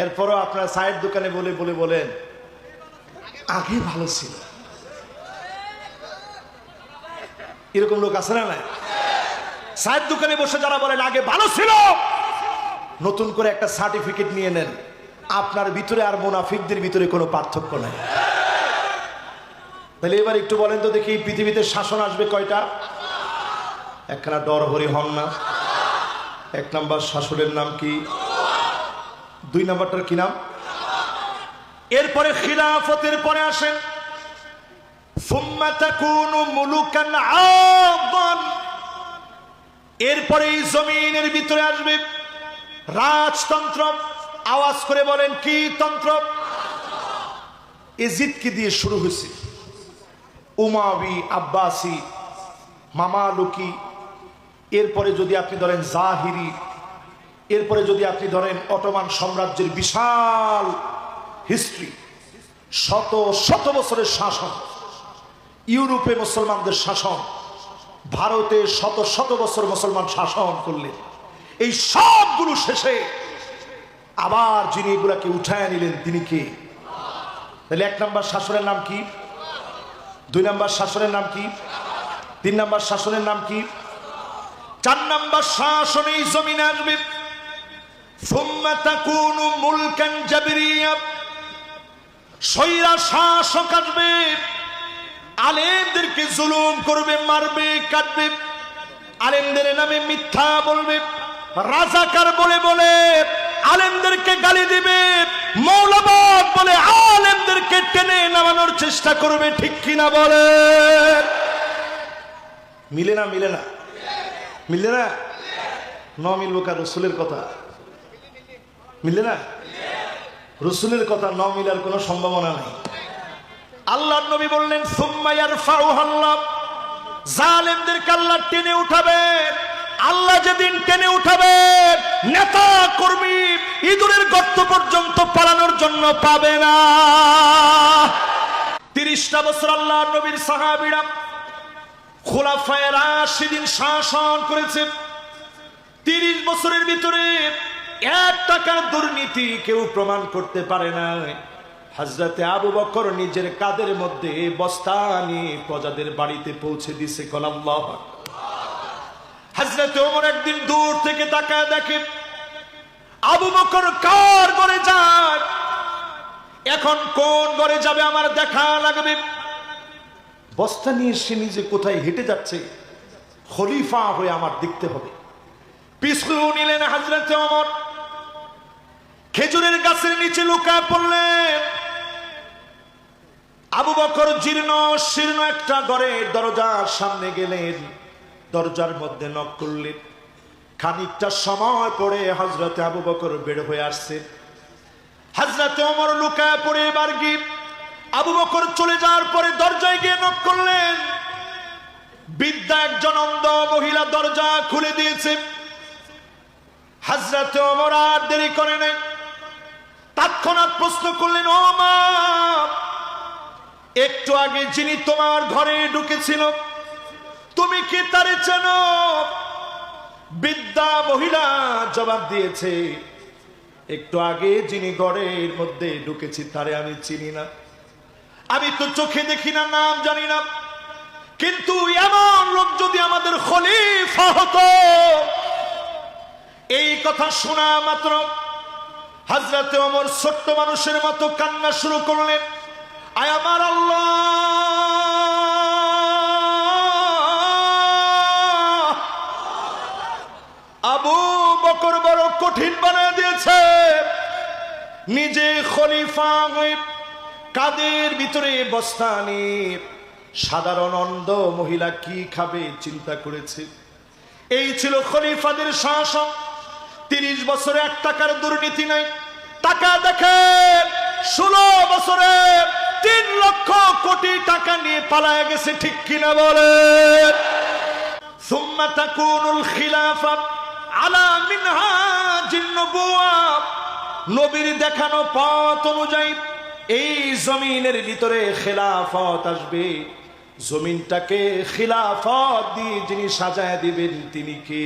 এরপরও আপনার চায়ের দোকানে বলে বলে বলেন, আগে ভালো ছিল। এরকম লোক আছে না না চায়ের দোকানে বসে যারা বলেন, আগে ভালো ছিল, নতুন করে একটা সার্টিফিকেট নিয়ে নেন। আপনার ভিতরে আর মুনাফিকদের ভিতরে কোনো পার্থক্য নাই। তাহলে এবার একটু বলেন তো দেখি পৃথিবীতে শাসন আসবে কয়টা? একখানা ডর হরি হন না। এক নাম্বার শাসনের নাম কি? দুই নম্বরটার কি নাম? এরপরে খিলাফতের পরে আসেন। এরপরে এই জমিনের ভিতরে আসবে রাজতন্ত্র। আওয়াজ করে বলেন, কি তন্ত্র? এজিদকে দিয়ে শুরু হয়েছে। উমাবি, আব্বাসি, মামালুকি। এরপরে যদি আপনি ধরেন জাহিরি এরপরে যদি আপনি ধরেন অটোমান সাম্রাজ্যের বিশাল হিস্ট্রি শত শত বছরের শাসন, ইউরোপে মুসলমানদের শাসন, ভারতে শত শত বছর মুসলমান শাসন করলেন, এই সবগুলো শেষে আবার যিনি এগুলাকে উঠায় নিলেন তিনি কে? তাহলে এক নম্বর শাসনের নাম কি? দুই নম্বর শাসনের নাম কি? তিন নম্বর শাসনের নাম কি? চার নম্বর শাসন জমিন আসবে। আলেমদেরকে জুলুম করবে, মারবে কাটবে আলেমদের নামে মিথ্যা বলবে, রাজাকার বলে বলে আলেমদেরকে গালি দিবে, মৌলবাদ বলে আলেমদেরকে টেনে নামানোর চেষ্টা করবে, ঠিক কিনা বলে? মিলে না মিলে না? মিলে না? ন মিলবো কার রসুলের কথা। মিলে না? রসুলের কথা ন মিলার কোনো সম্ভাবনা নেই। আল্লাহ নবী বললেন সুম্মাইয়ার ফাউহাল্লাহ জালেমদেরকে আল্লাহ টেনে উঠাবে। আল্লাহ যেদিন টেনে উঠাবে, নেতা, কর্মী ইঁদুরের গর্ত পর্যন্ত পালানোর জন্য পাবে না। তিরিশটা বছর আল্লাহ নবীর সাহাবিরা খোলাফায় রাশিদিন শাসন করেছে তিরিশ বছরের ভিতরে টাকার দুর্নীতি কেউ প্রমাণ করতে পারে না হাজরাতে আবু বকর নিজের কাদের মধ্যে বস্তা নিয়ে প্রজাদের বাড়িতে পৌঁছে দিছে কলাল্লাহ হাজরাতে ওমর একদিন দূর থেকে তাকায় দেখে, আবু বকর কার ঘরে যায়? এখন কোন ঘরে যাবে আমার দেখা লাগবে? বস্তা নিয়ে সে নিজে কোথায় হেঁটে যাচ্ছে? খলিফা হয়ে আমার দেখতে হবে। পিছু নিলেন হাজরাতে অমর খেজুরের গাছের নিচে লুকায় পড়লেন আবু বকর জীর্ণ, শীর্ণ একটা ঘরের দরজার সামনে গেলেন। দরজার মধ্যে নক করলেন খানিকটা সময় পরে হজরতে আবু বকর বের হয়ে আসছে। হাজরাতে অমর লুকায় পড়ে এবার গিয়ে আবু বকর চলে যাওয়ার পরে দরজায় গিয়ে নক করলেন বিদ্যা একজন অন্ধ মহিলা দরজা খুলে দিয়েছে। হাজরাতে অমর আর দেরি করে নাই। তৎক্ষণাৎ প্রশ্ন করলেন, ও মা, একটু আগে যিনি তোমার ঘরে ঢুকেছিল, তুমি কি তারে চেনো? বিদ্যা মহিলা জবাব দিয়েছে, একটু আগে যিনি ঘরের মধ্যে ঢুকেছি, তারে আমি চিনি না। আমি তো চোখে দেখি না, নাম জানি না। কিন্তু এমন লোক যদি আমাদের খলিফা হতো, এই কথা শোনা মাত্র হাজরাতে অমর ছোট্ট মানুষের মতো কান্না শুরু করলেন। আয় আমার আল্লাহ। আবু বকর বড় কঠিন বানিয়ে দিয়েছে। নিজে খলিফা কাদের ভিতরে বস্তানি সাধারণ অন্ধ মহিলা কি খাবে চিন্তা করেছে। এই ছিল খলিফাদের শাসন। তিরিশ বছরে এক টাকার দুর্নীতি নাই টাকা দেখে ষোলো বছরে তিন লক্ষ কোটি টাকা নিয়ে পালায় গেছে ঠিক কিনা বলে ثم تكون الخلافة على منهاج النبوة নবীর দেখানো পথ অনুযায়ী এই জমিনের ভিতরে খেলাফত আসবে জমিনটাকে খিলাফত দিয়ে যিনি সাজায় দিবেন তিনি কে